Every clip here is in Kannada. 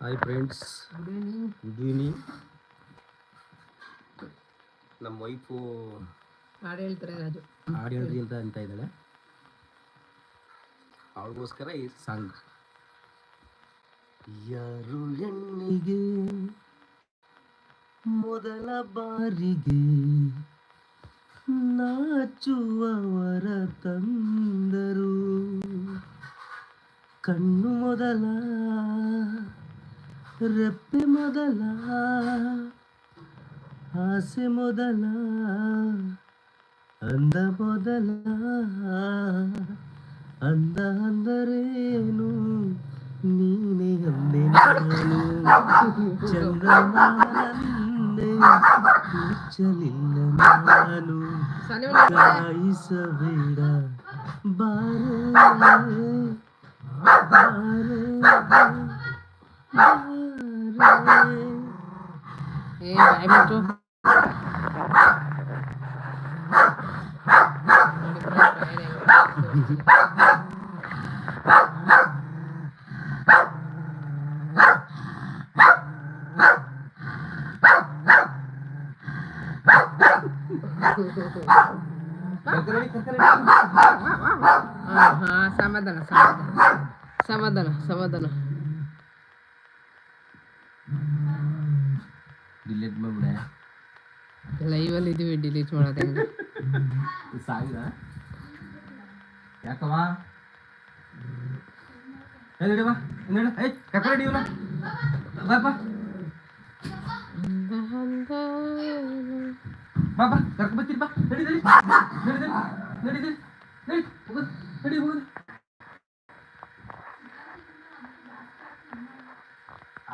Hi friends good evening good evening ನಮ್ಮ ವೈಫು ಹಾಡು ಹೇಳ್ತಾರೆ ರಾಜು? ಹಾಡು ಹೇಳ್ರಿ ಅಂತ ಅಂತ ಇದ್ದಾಳೆ. ಅವಳಿಗೋಸ್ಕರ ಈ ಸಾಂಗ್ ಯಾರು ಹೆಣ್ಣಿಗೆ ಮೊದಲ ಬಾರಿಗೆ ನಾಚುವವರ ತಂದರು. ಕಣ್ಣು ಮೊದಲ ರೆಪ್ಪೆ ಮೊದಲ ಆಸೆ ಮೊದಲ ಅಂದ ಮೊದಲ ಅಂದ ಅಂದರೇನು ನೀನೆ ಅಂದೆ ನಾನು ಚಂದ್ರಮಾನಂದೆ ಮುಚ್ಚಲಿಲ್ಲ ನಾನು ಕಾಯಿಸಬೇಡ ಬಾರೆ ಬಾರೆ এই টাইম একটু సమాధానం సమాధానం సమాధానం సమాధానం ಡಿಲೀಟ್ ಮಾಡ್ಬಿಡೆ. ಲೈವಲ್ಲಿ ಇದೀವಿ ಡಿಲೀಟ್ ಮಾಡೋದು ಹೆಂಗೆ? ಸಾವಿರ ಯಾಕವ ಬಾ ನಡಿ. ಏಯ್ ಕರ್ಕೊಂಡು ನಡಿ ಇವ್ನ. ಬಾ ಬಾ. ಬಾ ಕರ್ಕೊಂಡ್ ಬರ್ತೀರಿ ಬಾ. ನಡಿ ಹೋಗೋದು ನಡಿ ಹೋಗೋದು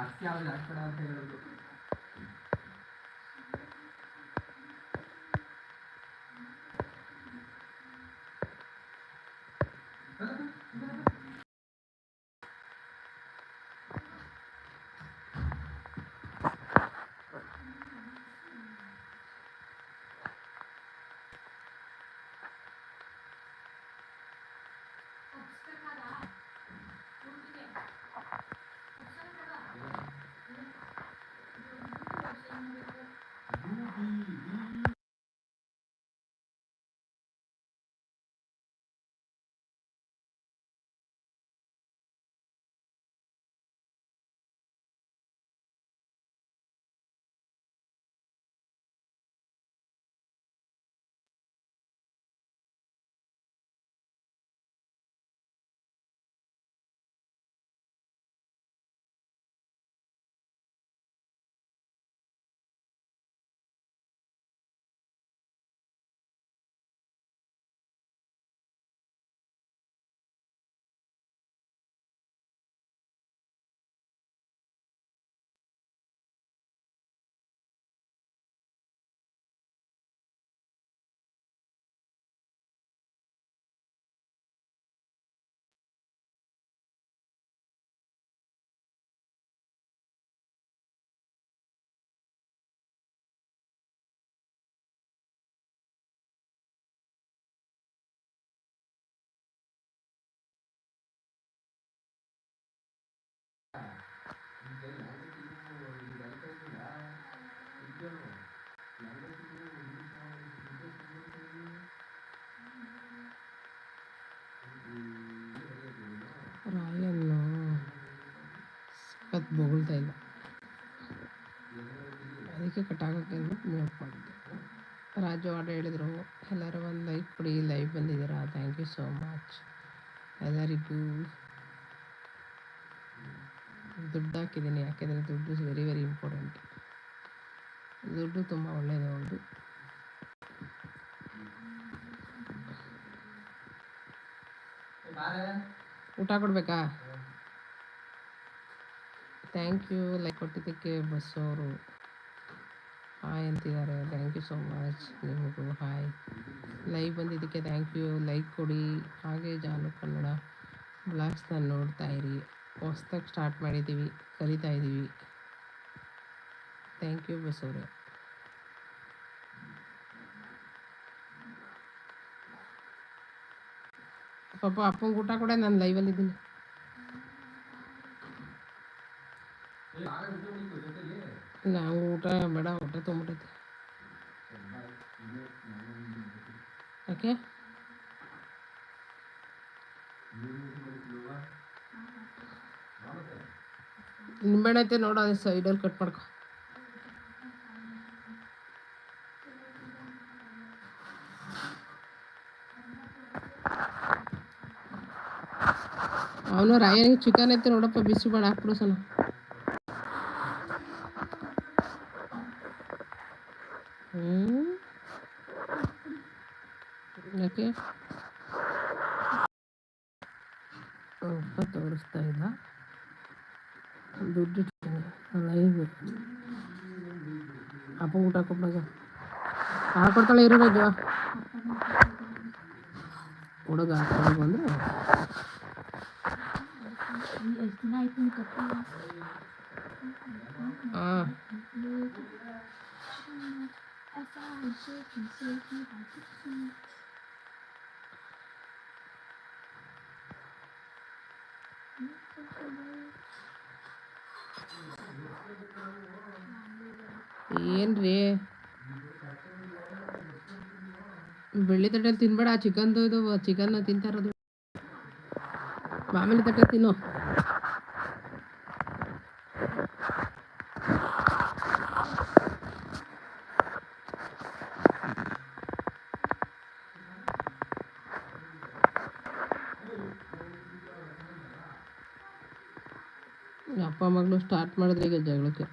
ಅಷ್ಟೇ ಅವ್ರಿಗೆ ಹಾಕ್ಬೇಡ ಅಂತ ಹೇಳೋದು ಸಖತ್ ಬೊಗಳ್ತಾ ಇಲ್ಲ. ಅದಕ್ಕೆ ಕಟ್ಟಾಗೋಕ್ಕೆ ಅಂದ್ಬಿಟ್ಟು ಮ್ಯೂಟ್ ಮಾಡಿದ್ದೆ. ರಾಜು ಆಡ ಹೇಳಿದ್ರು, ಎಲ್ಲರೂ ಒಂದು ಲೈಕ್ ಕೊಡಿ ಲೈವ್ ಬಂದಿದ್ದೀರಾ? ಥ್ಯಾಂಕ್ ಯು ಸೋ ಮಚ್ ಎಲ್ಲರಿಗೂ ದುಡ್ಡು ಹಾಕಿದ್ದೀನಿ, ಯಾಕೆಂದರೆ ದುಡ್ಡು ವೆರಿ ವೆರಿ ಇಂಪಾರ್ಟೆಂಟ್ ದುಡ್ಡು ತುಂಬ ಒಳ್ಳೆಯದು ಹೌದು. ಊಟ ಕೊಡಬೇಕಾ? ಥ್ಯಾಂಕ್ ಯು ಲೈಕ್ ಕೊಟ್ಟಿದ್ದಕ್ಕೆ ಬಸ್ ಅವರು ಹಾಯ್ ಅಂತಿದ್ದಾರೆ. ಥ್ಯಾಂಕ್ ಯು ಸೋ ಮಚ್ ನಿಮಗೂ ಹಾಯ್ ಲೈವ್ ಬಂದಿದ್ದಕ್ಕೆ ಥ್ಯಾಂಕ್ ಯು ಲೈಕ್ ಕೊಡಿ. ಹಾಗೆ ಜಾನು ಕನ್ನಡ ಬ್ಲಾಗ್ಸ್ನ ನೋಡ್ತಾ ಇರಿ. ಹೊಸ್ದಾಗಿ ಸ್ಟಾರ್ಟ್ ಮಾಡಿದ್ದೀವಿ. ಕಲಿತಾ ಇದ್ದೀವಿ. ಥ್ಯಾಂಕ್ ಯು ಬಸ್ ಅವರೇ ಪಾಪ ಅಪ್ಪಂಗೆ ಊಟ ಕೂಡ. ನಾನು ಲೈವಲ್ಲಿದ್ದೀನಿ ನಾವು ಊಟ ಬೇಡ, ಊಟ ತೊಗೊಂಬಿಟ್ಟೈತಿ. ಓಕೆ ನಿಂಬೆಹಣ್ಣು ಐತೆ ನೋಡು, ಅದೇ ಸೈಡಲ್ಲಿ ಕಟ್ ಮಾಡ್ಕೊ. ಅವನು ರಾಯನಿಗೆ ಚಿಕನ್ ಐತೆ ನೋಡಪ್ಪ ಬಿಸಿ ಬೇಡ ಹಾಕ್ಬಿಡು ಸಣ್ಣ ಯಾಕೆ? ಅಪ್ಪ ತೋರಿಸ್ತಾ ಇಲ್ಲ. ದುಡ್ಡು ಲೈವ್. ಅಪ್ಪ ಊಟ ಕೊಟ್ಟಾಗ ಹಾಕೊಡ್ತಾಳೆ ಇರೋದು ಹುಡುಗ ಹಾಕೊಂಡು ಬಂದು ಎಷ್ಟು ಹಾಂ ಏನ್ರಿ? ಬೆಳ್ಳಿ ತಟ್ಟೆಲಿ ತಿನ್ಬೇಡ ಚಿಕನ್ದು ಇದು ಚಿಕನ್ ತಿಂತಾರದು ಮಾಮೂಲಿ ತಟ್ಟೆ ತಿನ್ನು. ಅಪ್ಪ ಮಗಳು ಸ್ಟಾರ್ಟ್ ಮಾಡಿದ್ರೆ ಈಗ ಜಗಳಕ್ಕೆ.